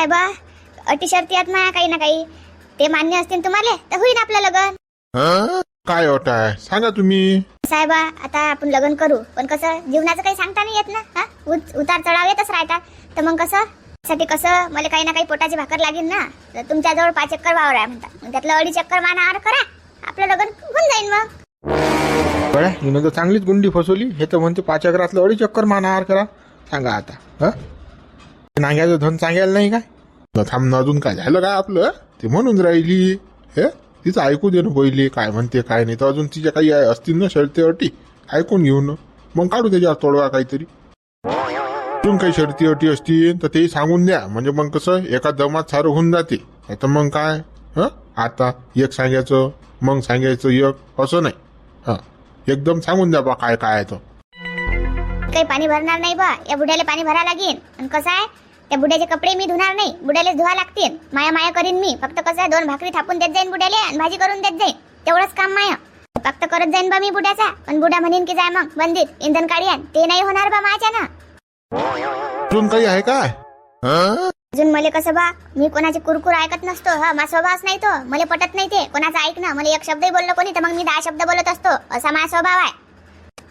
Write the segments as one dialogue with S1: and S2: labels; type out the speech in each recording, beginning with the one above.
S1: साहेबा अटी शर्ती आहेत ना काही ना काही. ते मान्य असतील तुम्हाला तर होईल आपलं लग्न?
S2: काय अट आहे? सांगा तुम्ही.
S1: साहेबा आता आपण लग्न करू. पण कसं जीवनाचं काही सांगता नाही येत ना? हा? उत- उतार चढाव येतच राहतात तर मग कसं? साठी कसं मला काही ना काही पोटाची भाकर लागेल ना? तर तुमच्याजवळ पाच चक्कर वावर आहे म्हणतात. मग त्यातलं अडीच चक्कर मानावर करा. आपलं लग्न होऊन जाईल मग.
S2: बरं हिनं तर चांगलीच गुंडी फसवली. हे तर म्हणते पाच अकरातलं अडी चक्कर मानाहार करा. सांगा आता. हं? नांग्याचं धन सांगायला नाही काय? थांबणं अजून काय झालं काय आपलं? ते म्हणून राहिली हे? तिचं ऐकू दे ना पहिले काय म्हणते काय नाही. तर अजून तिच्या काही असतील ना शर्ती अटी ऐकून घेऊ ना. मग काढू त्याच्यावर तोडवा काहीतरी. अजून काही शर्ती अटी असतील तर तेही सांगून द्या. म्हणजे मग कसं एका दमात सारं होऊन जाते. आता मग काय? हं? आता एक सांगायचं मग सांगायचं एक असं नाही. हं. एकदम सांगून द्या बा काय काय आहे तर
S1: काही पाणी भरणार नाही बा. या बुढ्याला पाणी भरायला लागेल. आणि कसं आहे? त्या बुड्याचे कपडे मी धुणार नाही. बुड्याला धुवा लागतील. माया माया करीन मी. फक्त कसं दोन भाकरी थापून देत जाईन बुड्याले आणि भाजी करून देत जाईन. तेवढंच काम माया. फक्त करत जाईन बा मी बुड्याचा. पण बुड्या म्हणेन की जाय मग बंदीत इंधन काढियान ते नाही होणार बा माझ्या ना
S2: अजून काही आहे काय? हं?
S1: अजून मला कसं बा मी कोणाची कुरकुर ऐकत नसतो. हा माझा स्वभावच नाही तो. मला पटत नाही ते. कोणाचं ऐकणं. मला एक शब्दही बोललो कोणी तर मग मी दहा शब्द बोलत असतो. असा माझा स्वभाव आहे.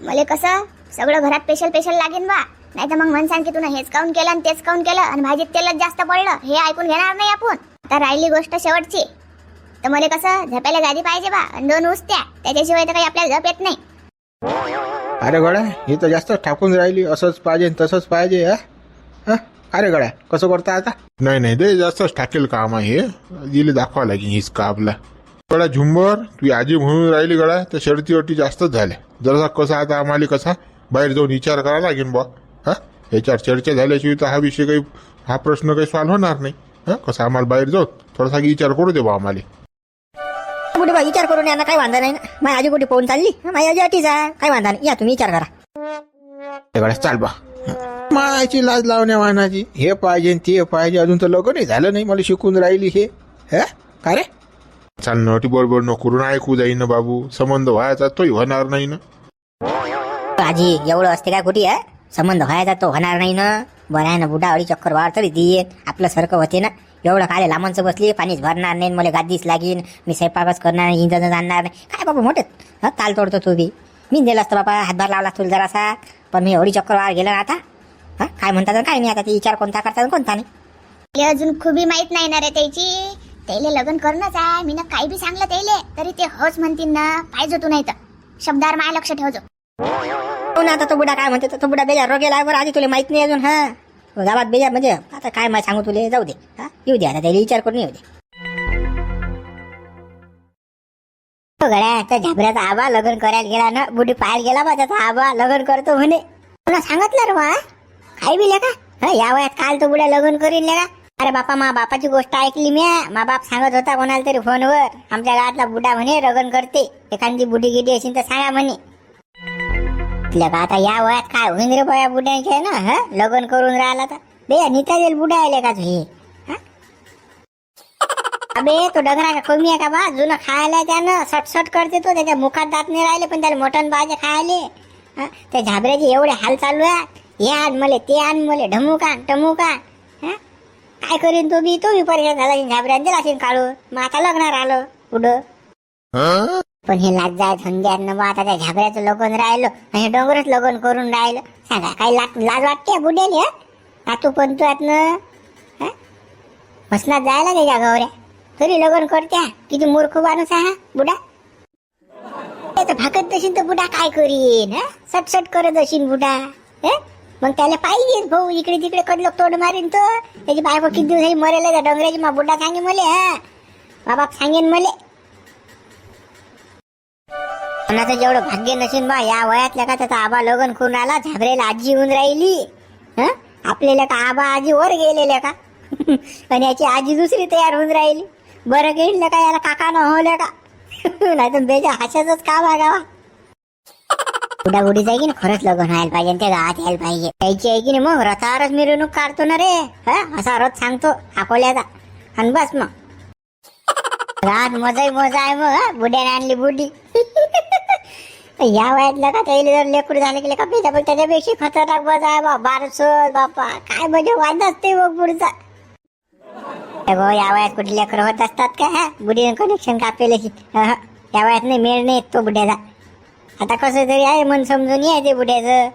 S1: मला कसं सगळं घरात स्पेशल स्पेशल लागेल बा. नाही तर मग म्हणसान की तुला हेच काऊन केलं आणि तेच काऊन केलं? आणि भाजीत तेलच जास्त पडलं हे ऐकून घेणार नाही आपण. आता राहिली गोष्ट शेवटची. तर मला कसं झपायला गादी पाहिजे बा. आणि दोन उचत्या त्याच्याशिवाय तर काही आपल्याला झप येत नाही.
S2: अरे गड्या हे तर जास्त ठाकून राहिली. असंच पाहिजे तसंच पाहिजे हा? हा? अरे गड्या कसं करता आता? नाही नाही ते जास्तच टाकेल काम आहे. हे दिले दाखवा लागेल हीच का आपला गड्या झुंबर तू आजी म्हणून राहिली गड्या तर शर्ती अटी जास्तच झाल्या जरासा कसा आता आम्हाला कसा? बाहेर जाऊन विचार करावा लागेल बा हा? याच्यावर चर्चा झाल्याशिवाय तर हा विषय काही हा प्रश्न काही सॉल्व्ह होणार नाही. हा? कसं आम्हाला बाहेर जाऊ? थोडासा विचार करू दे बा आम्हाला.
S3: कुठे बा विचार करून यांना काही वांधा नाही ना? माझी आजी कुठे पोहून चालली? माझी आजी अटीच आहे. काही वांधा नाही? या तुम्ही विचार करा.
S2: चाल बा. मायाची लाज लावण्या वाहनाची. हे पाहिजे ते पाहिजे. अजून तर लग्नही झालं नाही. मला शिकून राहिली हे. हे? का रे? चाल नटी बरोबर न करून ऐकू जाईन ना बाबू. संबंध व्हायचा तोही होणार नाही ना.
S3: आजी एवढं असते काय कुठे आहे संबंध व्हायचा तो होणार नाही ना. बरं आहे ना बुडा अडी चक्कर वाढ तरी देईन आपलं सारखं होते ना. एवढं खाले लांबचं बसली पाणीच भरणार नाही मला गादीच लागीन. मी स्वयंपाकच करणार नाही इंधन जाणार नाही. काय बाबा मोठे? हा ताल तोडतो तू बी. मी दिलं असतं बाबा हातभार लावला तुला जरासा. पण मी एवढी चक्कर वाढ गेला ना आता. हा काय म्हणतात काय नाही आता ते विचार कोणता करतात कोणता नाही.
S1: अजून खूपही माहीत नाही ना रे त्याची. त्याला लग्न करणंच आहे. मी ना काही बी सांगलं त्याले तरी ते होच म्हणतील ना. पाहिजे तू नाही तर शब्दावर माय लक्ष ठेवजो.
S3: हो ना आता तो बुडा काय म्हणते तो बुडा बेजार रोगेला आहे बरं आधी तुला माहीत नाही अजून हा? गावात बेजार म्हणजे आता काय माहिती सांगू तुले जाऊ दे हा? येऊ दे आता त्याला विचार करून येऊ दे. हो गड्या त्या झाबऱ्याचा आबा लग्न करायला गेला ना बुडी पाहायला गेला बा त्याचा आबा लग्न करतो म्हणे. तुला सांगितलं रे बा काय बिले का हा, या वयात काल तो बुड्या लग्न करीन का अरे बापा मा बापाची गोष्ट ऐकली मी मा बाप सांगत होता कोणाला तरी फोनवर आमच्या गावातला बुडा म्हणे लग्न करते. एखादी बुडी गिडी असेल तर सांगा म्हणे. म्हटलं आता या वयात काय होईन रे बया बुड्याचे ना ह लग्न करून राहिला तर बे नीता जेल बुड्या आले का तुझी अबे तो डगरा का कमी आहे का बा जुनं खायला त्यानं सटसट करते तो त्याच्या मुखात दात नाही राहिले पण त्याला मटण भाजे खायले त्या झाबऱ्याचे एवढे हाल चालू आहे हे आण मले ते आण मले ढमुक आण टमुक आण काय करीन तो बी तो बी परेशान झाला झाबऱ्यान दिला असेल काढून मग आता लग्नावर आलं पुढं पण हे लाज जाय धंद्यानं आता त्या झाबऱ्याचं लग्न राहिलं आणि हे डोंगरच लग्न करून राहिलं. सांगा काही लाज लाज वाटते बुडेल हा? तू पण तू आत हा? मसनात जायला त्याच्या गौऱ्या तरी लग्न करत्या. किती मूर्ख माणूस हा बुडा. तर भाकत दशीन तर बुडा काय करीन हा? सटसट करत असीन बुडा हे? मग त्याला पाहिजे भाऊ इकडे तिकडे कडलो तोड मारीन तो. त्याची बायको किती दिवस मरेल त्या डोंगराची मा बुडा सांगे मले हा? बाबा सांगेन मले. कोणाचं जेवढं भाग्य नसेल बा या वयातल्या का त्याचा आबा लग्न करून आला झाबरेला आजी येऊन राहिली. हं? आपल्याला का आबा आजी वर गेलेल्या का? आणि याची आजी दुसरी तयार होऊन राहिली. बरं गेलं का याला काका न होल्या का? नाही तर बेजा हाशाच का आहे गावा. बुडा जाय की ना खरंच लग्न व्हायला पाहिजे त्या गावात यायला पाहिजे. त्याची आहे की नाही मग? रथावरच मिरवणूक काढतो ना रे. हा? असा रथ सांगतो अकोल्याचा. आणि बस मग. रात मजाही मजा आहे मग बुड्याने आणली बुडी या वयातलं का त्याला जर लेकरू झालं की का त्याच्या पण त्याच्यापेक्षा खतरनाक बस आहे बा बारसोत बापा. काय म्हणजे वाद असते मग पुढचा. ए भाऊ या वयात कुठे लेकरं होत असतात का हा? बुढीनं कनेक्शन कापेल या वयात नाही मेळ नाही तो बुढ्याचा आता कसं तरी आहे मन समजून यायचे बुढ्याचं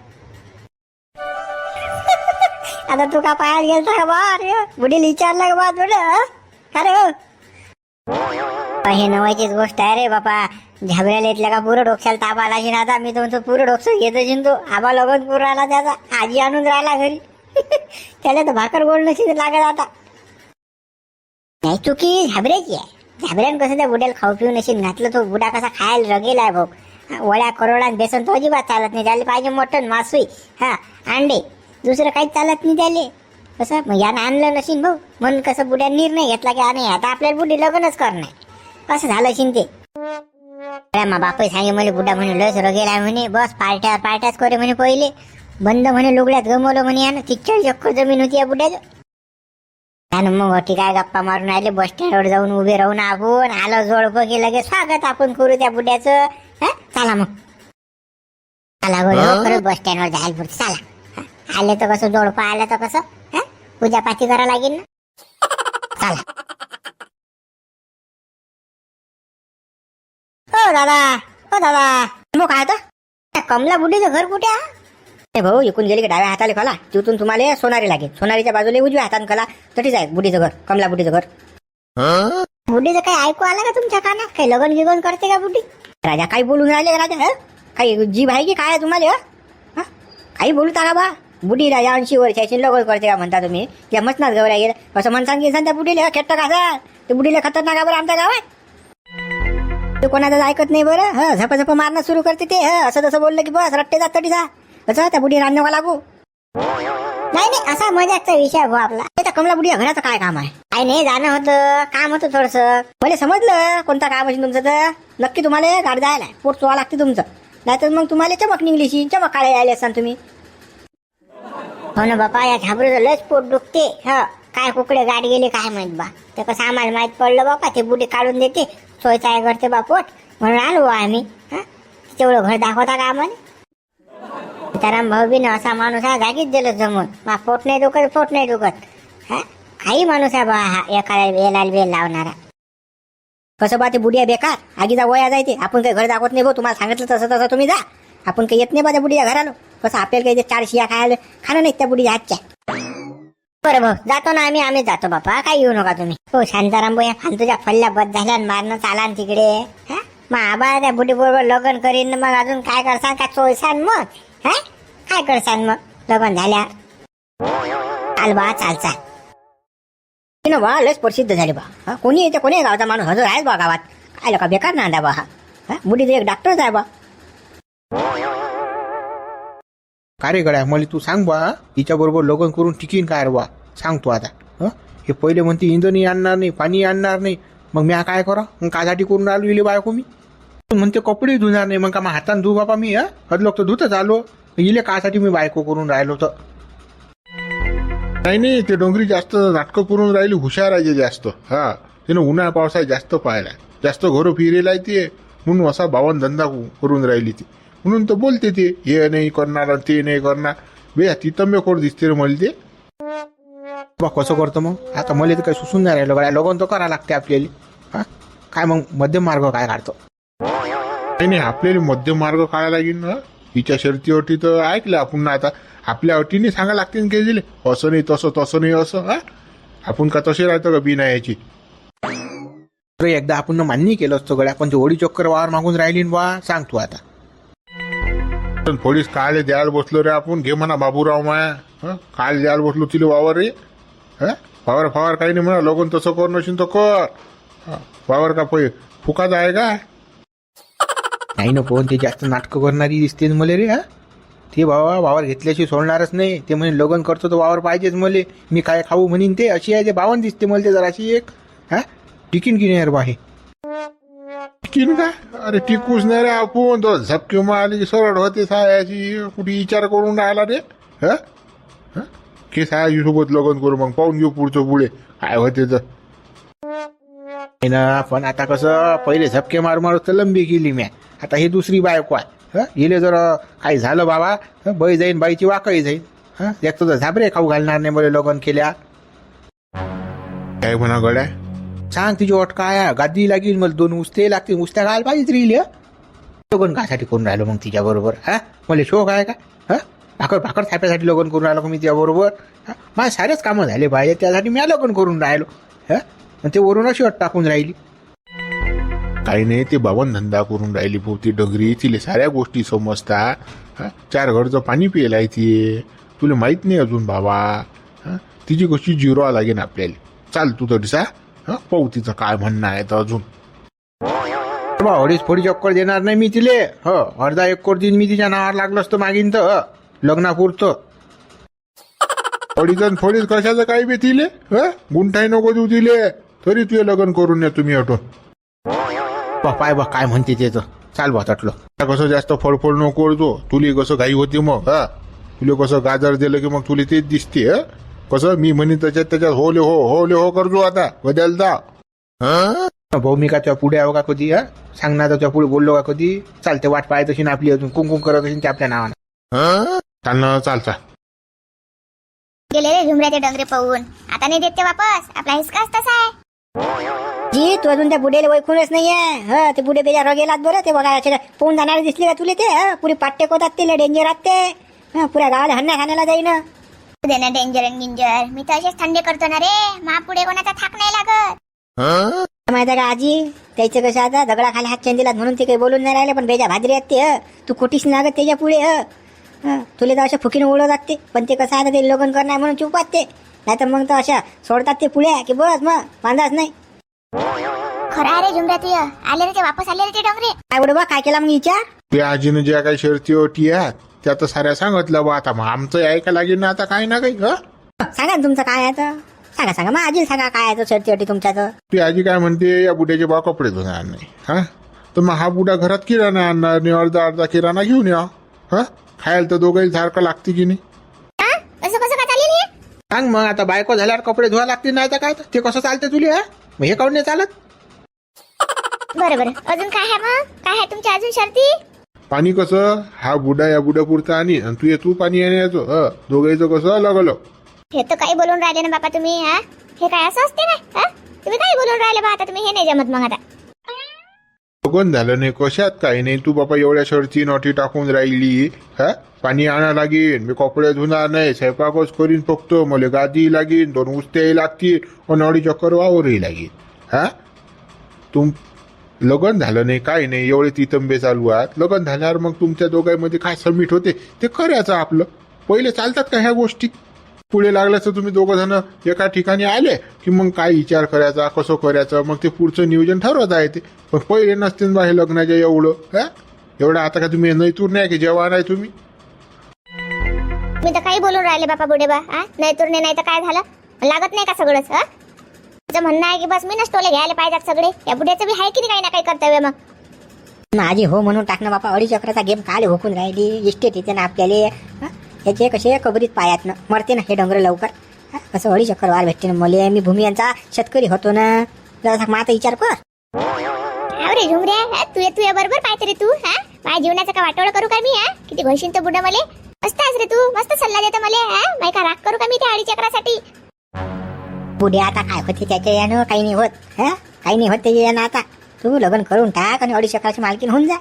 S3: आता तू का पाहायला गेलता का बा? अरे बुडील विचारलं का बा तुला का रे हे नवायचीच गोष्ट आहे रे बापा. झाबऱ्याला इथल्या का पुरं डोक्याला ताप आला ना आता मी तुमचं पुरं डोकस घेत असेल तो. आबा लगन पुरं आला त्याचा आजी आणून राहिला घरी. त्याला तर भाकर गोड नशी लागत आता. नाही चुकी झाबऱ्याची आहे? झाबऱ्यानं कसं त्या बुड्याला खाऊ पिऊ नशीन घातलं? तो बुडा कसा खायला रगेला आहे भाऊ वळ्या करोडा बेसन तो अजिबात चालत नाही. त्याला पाहिजे मटण मासुई हा अंडे. दुसरं काहीच चालत नाही त्याले. कसं? मग यानं आणलं नशीन भाऊ. म्हणून कसं बुड्या निर्णय घेतला की नाही आता आपल्याला बुडी लग्नच करणार कसं झालं शिन ते अरे मा बापही सांगे म्हणे बुड्डा म्हणे लस रगेला म्हणे बस पार्ट्या पार्ट्याच करे म्हणे पहिले. बंद म्हणे लुगड्यात गमवलं म्हणे यानं तिच्चळ चक्कर जमीन होती या बुड्याचं त्यानं मग होती काय गप्पा मारून आले बस स्टँडवर जाऊन उभे राहून आपण आलं जोडपं की लगेच स्वागत आपण करू त्या बुड्याचं हा? चला मग. चला बरं बस स्टँडवर जायला पुरतं. चला. आले तर कसं जोडपं आलं तर कसं? हा? पूजा पाठी करा लागेल ना? चला. दादा. हो दादा. मग काय त्या कमला बुड्डीचं घर कुठे आहे? भाऊ इकून गेली की डाव्या हाताला कला. तिथून तुम्हाला सोनारी लागेल. सोनारीच्या बाजूला उजव्या हाताने कला. तटीच आहे बुडीचं घर कमला बुडीचं घर. बुड्डीचं काही ऐकू आलं का तुमच्या कानात? काही लगन गिगन करते का बुड्डी राजा काही बोलून राहिले का राजा? हं? काही जीभ आहे की काय आहे तुम्हाला? काही बोलता का बा? बुडी राजा ऐंशी वर्षाची लगन करते का म्हणता तुम्ही? त्या मसनात गवऱ्या गेलं असं म्हणसान की त्या बुडीला खेट्ट का ते बुडीला खतरनाक बरं आमच्या गावात. तू कोणाचं ऐकत नाही बरं? ह झप झप मारणं सुरू करते ते ह असं तसं बोललं की बस रट्टे जात तटी जा. कसं त्या बुढी रांधवा लागू. नाही नाही असा मजाकचा विषय भाऊ आपला. त्या कमला बुढी घराचं काय काम आहे? काय नाही जाणं होतं काम होतं थोडस. मला समजलं कोणता काम असेल तुमचं तर. नक्की तुम्हाला गाड जायला पोट चोवा लागते तुमचं. नाहीतर मग तुम्हाला चमक निघलीशी चमक काळे यायले असाल तुम्ही. हो ना बापा या घाबरूचं लस पोट दुखते. ह काय कुकडे गाड गेले काय माहीत बा. ते कसं आम्हाला माहीत पडलं बापा ते बुडी काढून देते. सोयचा आहे करते बा पोट म्हणून आलो हो आम्ही. हा? तेवढं घर दाखवता का आम्हाला? सीताराम भाऊ बी असा माणूस हा जागीच दिलं जमून. मा पोट नाही दुखत पोट नाही दुखत. हा? काही माणूस आहे बा हा एखाद्या वेळेला वेळ लावणारा. कसं बा ते बुडिया बेकार. आगीचा वया जायते आपण काही घर दाखवत नाही भाऊ तुम्हाला सांगितलं तसं तसं तुम्ही जा. आपण काही येत नाही बा त्या बुडिया घरालो. कसं आपल्याला काही ते चार शिया खायला खाणं नाही त्या बुडीच्या हातच्या बरं भाऊ जातो ना आम्ही आम्ही जातो बापा. काय येऊ नका तुम्ही. हो शांताराम भाऊ आणि तुझ्या फल्ल्या बद झाल्या मारणं चाला तिकडे. हा? मग आबा त्या बुटी बरोबर लग्न करीन मग अजून काय करसान काय चोळसान मग? हा? काय करसान मग? लग्न झाल्या. चाल बा चाल चाल. बा लस प्रसिद्ध झाली बा. हा? कोणी येते कोणी गावचा माणूस? हजर आहेच बा गावात. काय का बेकार नांदा बा हा? हा? एक डॉक्टरच आहे बा.
S2: का रे गड्या मला तू सांग बा तिच्या बरोबर लग्न करून टिकीन काय रे बा? सांग तू आता हं? हे पहिले म्हणते इंधनही आणणार नाही पाणी आणणार नाही. मग मी काय करा? मग कासाठी करून राहिलो इले बायको मी. म्हणते कपडे धुणार नाही. मग का मग हाताने धु बापा मी हा? हदलोक तर धुतच आलो. इले कासाठी मी बायको करून राहिलो तर. नाही नाही ते डोंगरी जास्त नाटकं करून राहिली हुशार आहे जे जास्त. हा तिनं उन्हाळा पावसाळ्यात जास्त पाहिलाय. जास्त घरं फिरेला आहे ते म्हणून असा बावन धंदा करून राहिली ती. म्हणून तर बोलते ते हे नाही करणार ते नाही करणार. बे ती तंबेखोर दिसते रे मला ते. बा कसं करतो मग. आता मला तर काही सुसून नाही राहिलं. गड्या लगन तर करा लागते आपल्याला. हा? काय मग मध्यम मार्ग काय काढतो? नाही नाही आपल्याला मध्यम मार्ग काढायला लागेल ना. हिच्या शर्ती अटी तर ऐकलं आपण आता. आपल्या अटीने सांगा लागतील की दिले असं नाही तसं तसं नाही असं. हा? आपण का तसे राहतो का बिना याची एकदा आपण मान्य केलं असतं गड्या पण ते ओढी चक्कर वावर मागून राहिली न बा. सांग तू आता. पण पोलीस काल द्यायला बसलो रे आपण? घे म्हणा बाबूराव माया. हं? काल द्यायला बसलो तिला वावर रे. हा? वावर फावर काही नाही म्हणा. लगन तसं कर नशीन तर कर. वावर का पै फुकाच आहे का? नाही ना कोण ते जास्त नाटकं करणारी दिसते मले रे हा? ते बाबा वावर घेतल्याशी सोडणारच नाही. ते म्हणे लग्न करतो तर वावर पाहिजेच मले. मी काय खाऊ म्हणीन ते? अशी आहे ते बावन दिसते मला ते जराशी एक. हा? टिकीन की नाही यार बा हे टिकीन का अरे टिकूच नाही रे आपण तो झपके मारली सरळ होते सायाची कुठे विचार करून राहिला रे हा की के सायाजी सोबत लग्न करू मग पाहून घेऊ पुढचं पुढे काय होते तर नाही ना पण आता कसं पहिले झपके मार मारू तर लंबी केली म्या आता ही दुसरी बायको आहे हं? हिले जर काही झालं बाबा हं? बाई जाईन बाईची वाकळी जाईन हं? एक तर झाबरे खाऊ घालणार नाही मला लग्न केल्या काय म्हणा गड्या सांग तुझी ओट काय गादी लागेल मला दोन उस्ते लागतील उस्त्या घाल पाहिजे राहील लगन कायसाठी करून राहिलो मग तिच्या बरोबर हा? मला शोक आहे का? हा? भाकर भाकर थाप्यासाठी लग्न करून राहिलो का मी तिच्या बरोबर? माझ्या सारेच कामं झाले पाहिजे त्यासाठी मी लग्न करून राहिलो हा? आणि ते वरून अशी अट टाकून राहिली. काही नाही ते बावन धंदा करून राहिली भोवती डगरी तिले साऱ्या गोष्टी समजता हां? चार घरचं पाणी पियला ती तुला माहीत नाही अजून बाबा हां? तिची गोष्टी जिरो लागेल आपल्याला. चाल तू तरीसा हा? पाहू तिचं काय म्हणणं आहे तर अजून? बा अडीच फोडी चक्कर देणार नाही मी तिले. ह अर्धा एक कोट दिन मी तिच्या नावावर लागलो असतो मागीन तर ह, लग्नापुरतं अडीच आणि फोडीच कशाचं काय बी तिले? ह? गुंठाई नको देऊ तिले. तरी तुझे लग्न करून या तुम्ही अटून बा पाय बा काय म्हणते ते तर. चाल बा तटलं. कसं जास्त फळफळ नको करतो तुली कसं घाई होती मग हा? तुला कसं गाजर दिलं की मग तुला तेच दिसते ह? कसं मी म्हणे त्याच्यात त्याच्यात होले हो होले हो करतो आता बदलता. भौमिकाच्या पुढे आहो का कधी हा? सांगण्याच्या पुढे बोललो का कधी? चालते वाट पाहत अशी आपली अजून कुंकुम करत असेल ते आपल्या नावानं. चालणं चालता.
S1: गेले रे झुमऱ्याचे डंगरे पाहून. आता नाही देत ते वापस आपला हिसकाच तसा आहे.
S4: जी तू अजून त्या बुडेला ओळखूनच नाहीये ह? ते बुडे बेजा गेलात बरं ते बघा पोहून जाणारे दिसले का तुले ते ह? पुरी पाट्टे कोतात ते डेंजर आहात ते हं, पुऱ्या गावाला हन्ना खाण्याला जाईन.
S1: दे ना डेंजर अन गिंजर मी तर असेच थंडे करतो ना रे. मा पुढे कोणाचा थाक नाही लागत.
S4: माहिती आहे का आजी? त्याचं कसं आता दगडा खाली हात चेंदिलात म्हणून ते काही बोलून नाही राहिले पण बेजा भाजरी आहेत ते ह. तू कुठीच नाही लागत त्याच्या पुढे ह. हं, तुले तर अशा फुकीने उडवतात ते पण ते कसं आता ते लग्न करणार म्हणून चुपात ते. नाही तर मग तर अशा सोडतात ते पुढे की बस मग वांदाच नाही.
S1: खरं आहे रे झुमऱ्या तुय आले रे ते वापस आले रे ते डोंगरे.
S4: काय बडो बा काय केला मग विचार
S2: ते आजीनं ज्या काही शर्ती ओटी आहेत त्या तर साऱ्या सांगितलं बा आता मग आमचं ऐका लागेल ना आता काही ना काही ह?
S4: सांगा ना तुमचं काय आहे तर. सांगा सांगा. मग आजी सांगा काय आहे तो शर्ती अटी तुमच्याचं.
S2: ती आजी काय म्हणते या बुड्याचे बा कपडे धुणार नाही हा? तर मग हा बुडा घरात किराणा आणणार आणि अर्धा अर्धा किराणा घेऊन या हा? खायला तर दोघंही सारखं लागते की नाही?
S1: हा? असं कसं काय चालेल हे
S2: सांग मग आता बायको झाल्यावर कपडे धुवा लागतील नाही तर काय तर? ते कसं चालते तुले हा? मग हे काऊन नाही चालत?
S1: बरं बरं. अजून काय आहे मग? काय आहे तुमच्या अजून शर्ती?
S2: पाणी कसं? हा बुडा या बुड्यापुरतं आणि आणि तू ये तू पाणी येण्याचं ह दोघांचं कसं? अलग अलग.
S1: हे तर काही बोलून राहिले ना बापा तुम्ही हा? हे काय असं असते ना हा? तुम्ही काय बोलून राहिले बा आता तुम्ही हे नाही जमत मग आता.
S2: बघून झालं नाही कशात काही नाही. तू बाबा एवढ्या शर्ती नोटी टाकून राहिली हा? पाणी आणा लागेल मी कपडे धुणार नाही स्वयंपाकच करीन फक्त मला गादी लागेल दोन उस्त्याही लागतील आणि अडी चक्कर वावरही लागेल हा? तुम लग्न झालं नाही काय नाही एवढे तितंबे चालू आहेत. लग्न झाल्यावर मग तुमच्या दोघांमध्ये काय सबमिट होते ते करायचं आपलं. पहिले चालतात का ह्या गोष्टी? पुढे लागल्याचं तुम्ही दोघं जण एका ठिकाणी आले की मग काय विचार करायचा कसं करायचं मग ते पुढचं नियोजन ठरवता येते पण पहिले नसते बा हे लग्नाच्या एवढं हा? एवढं आता का तुम्ही नैतूर नाही की जेव्हा नाही तुम्ही?
S1: मी तर काही बोलून राहिले बापा बुडे बा नैतूर नाही तर नाही तर काय झालं? लागत नाही का सगळंच तुझं म्हणणं आहे की बस मी टोले घ्यायला पाहिजेत सगळे. या बुड्याचं बी आहे की नाही काही ना काही कर्तव्य मग?
S4: माझी हो म्हणून टाकणं बापा अडीच चक्राचा गेम काल होकून राहिली इस्टेट येते ना आपल्याला हं? ह्याचे कसे कबरीत पायात ना मरते ना हे डोंगर लवकर. हं? कसं अडीच चक्कर वाल भेटते ना मले मी भूमी यांचा शेतकरी होतो ना. जरा माझा विचार कर.
S1: अरे हा, तू ये तू ये बरोबर पाहते रे तू हा? माझ्या जीवनाचं का वाटोळ करू का मी हा? किती घोशीन तर बुडा मले? मस्त आहेस रे तू मस्त सल्ला देतो मले हा? माही का राग करू का मी त्या अडी
S4: पुढे आता काय होते त्याच्या यानं? काही नाही होत. हं? काही नाही होत त्याच्या यानं आता. तू लग्न करून टाक आणि अडीच चक्राची मालकीन होऊन जा.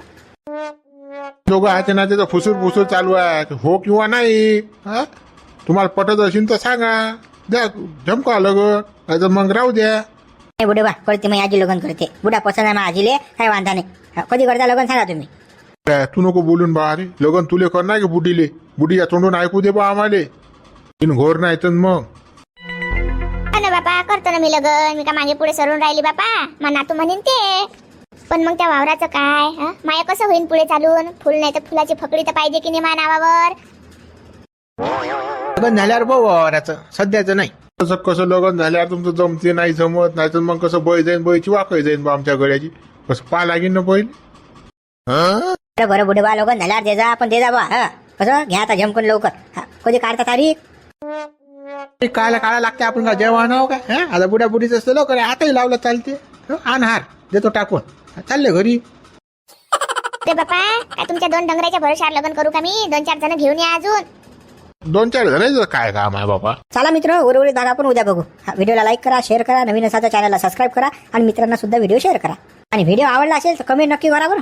S2: दोघं आहे ना त्याचं फुसूर फुसूर चालू आहे हो किंवा नाही? हा? तुम्हाला पटत असेल तर सांगा. द्या जमका लगन. नाही तर मग राहू द्या.
S4: नाही बुडे बा करते मग आजी लग्न करते. बुडा पसंत आहे मग आजीले. काही वांधा नाही. हं, कधी करता लग्न सांगा तुम्ही.
S2: काय, तू नको बोलून बा. अरे लगन तुले करणार की बुडीले बुडीच्या तोंडून ऐकू दे बा आम्हाले. तीन घोर नाही तर मग.
S1: बापा करतो ना मी लग्न. मी का मागे पुढे सरून राहिली बापा? मग नातू म्हणेन ते. पण मग त्या वावराचं काय हा? माया कसं होईन पुढे चालून? फुल नाही तर फुलाची फकडी तर पाहिजे की नाही माझ्या नावावर?
S2: लग्न झाल्यावर भाऊ वावराचं. सध्याचं नाही. कसं कसं लग्न झाल्यावर तुमचं जमते नाही जमत नाही तर मग कसं बळ जाईन बळीची वाकळ जाईन बा आमच्या गड्याची कसं पा लागेल ना हं?
S4: बरं बरं बुडे बा लग्न झाल्यावर दे जा पण दे जा बा हं. कसं? घ्या आता झमकून लवकर. हं, कधी काढता तारीख?
S2: कायला काळा लागते आपण का जेव्हा आणावं का हं? आता बुड्या बुडीच असतं लवकर हातही लावलं चालते हं? आण हार देतो टाकून. चालले घरी.
S1: रे बापा काय तुमच्या दोन डंगराच्या भरोशावर लग्न करू का मी? दोन चार जण घेऊन या अजून.
S2: दोन चार जणांचं काय काम आहे बाबा
S4: चला मित्र उर्वरित भाग आपण उद्या बघू. हा, व्हिडिओला लाईक करा शेअर करा नवीन असाचा चॅनलला सबस्क्राईब करा आणि मित्रांना सुद्धा व्हिडिओ शेअर करा. आणि व्हिडिओ आवडला असेल तर कमेंट नक्की करा बरं.